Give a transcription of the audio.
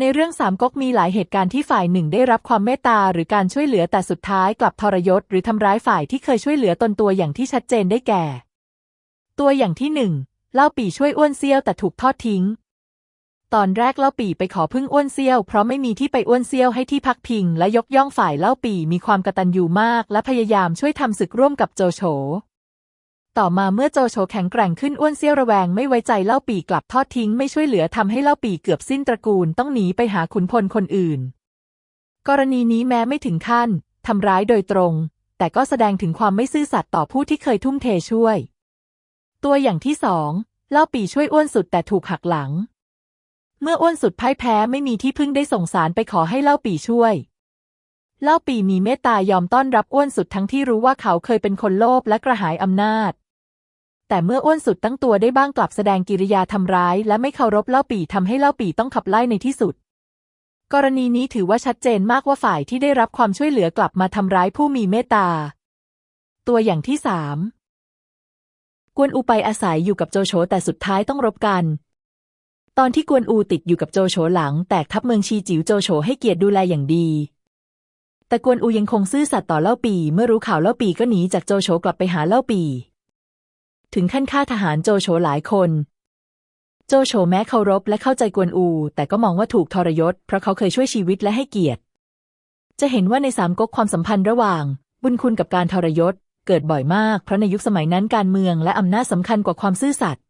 ในเรื่องสามก๊กมีหลายเหตุการณ์ที่ฝ่ายหนึ่งได้รับความเมตตาหรือการช่วยเหลือแต่สุดท้ายกลับทรยศหรือทำร้ายฝ่ายที่เคยช่วยเหลือตนตัวอย่างที่ชัดเจนได้แก่ ตัวอย่างที่หนึ่งเล่าปี่ช่วยอ้วนเซี่ยวแต่ถูกทอดทิ้ง ตอนแรกเล่าปี่ไปขอพึ่งอ้วนเซี่ยวเพราะไม่มีที่ไปอ้วนเซี่ยวให้ที่พักพิงและยกย่องฝ่ายเล่าปี่มีความกตัญญูมาก และพยายามช่วยทำศึกร่วมกับโจโฉ ต่อมาเมื่อโจโฉแข็งแกร่งขึ้นอ้วนเซี่ยวระแวงไม่ไว้ใจเล่าปีกลับทอดทิ้งไม่ช่วยเหลือทำให้เล่าปีเกือบสิ้นตระกูลต้องหนีไปหาขุนพลคนอื่น กรณีนี้แม้ไม่ถึงขั้นทำร้ายโดยตรง แต่ก็แสดงถึงความไม่ซื่อสัตย์ต่อผู้ที่เคยทุ่มเทช่วย ตัวอย่างที่สองเล่าปีช่วยอ้วนสุดแต่ถูกหักหลัง เมื่ออ้วนสุดพ่ายแพ้ไม่มีที่พึ่งได้ส่งสารไปขอให้เล่าปีช่วยเล่าปีมีเมตตายอมต้อนรับอ้วนสุดทั้งที่รู้ว่าเขาเคยเป็นคนโลภและกระหายอำนาจ แต่เมื่ออ้วนสุดตั้งตัวได้บ้างกลับแสดงกิริยาทำร้าย และไม่เคารพเล่าปี่ทำให้เล่าปี่ต้องขับไล่ในที่สุด กรณีนี้ถือว่าชัดเจนมากว่าฝ่ายที่ได้รับความช่วยเหลือกลับมาทำร้ายผู้มีเมตตา ตัวอย่างที่สามกวนอูไปอาศัยอยู่กับโจโฉแต่สุดท้ายต้องรบกัน ตอนที่กวนอูติดอยู่กับโจโฉหลัง แตกทัพเมืองชีจิ๋วโจโฉให้เกียรติดูแลอย่างดี แต่กวนอูยังคงซื่อสัตย์ต่อเล่าปี เมื่อรู้ข่าวเล่าปีก็หนีจากโจโฉกลับไปหาเล่าปี ถึงขั้นฆ่าทหารโจโฉหลายคน โจโฉแม้เคารพและเข้าใจกวนอู แต่ก็มองว่าถูกทรยศ เพราะเขาเคยช่วยชีวิตและให้เกียรติ จะเห็นว่าในสามก๊กความสัมพันธ์ระหว่าง บุญคุณกับการทรยศ เกิดบ่อยมาก เพราะในยุคสมัยนั้นการเมืองและอำนาจสำคัญกว่าความซื่อสัตย์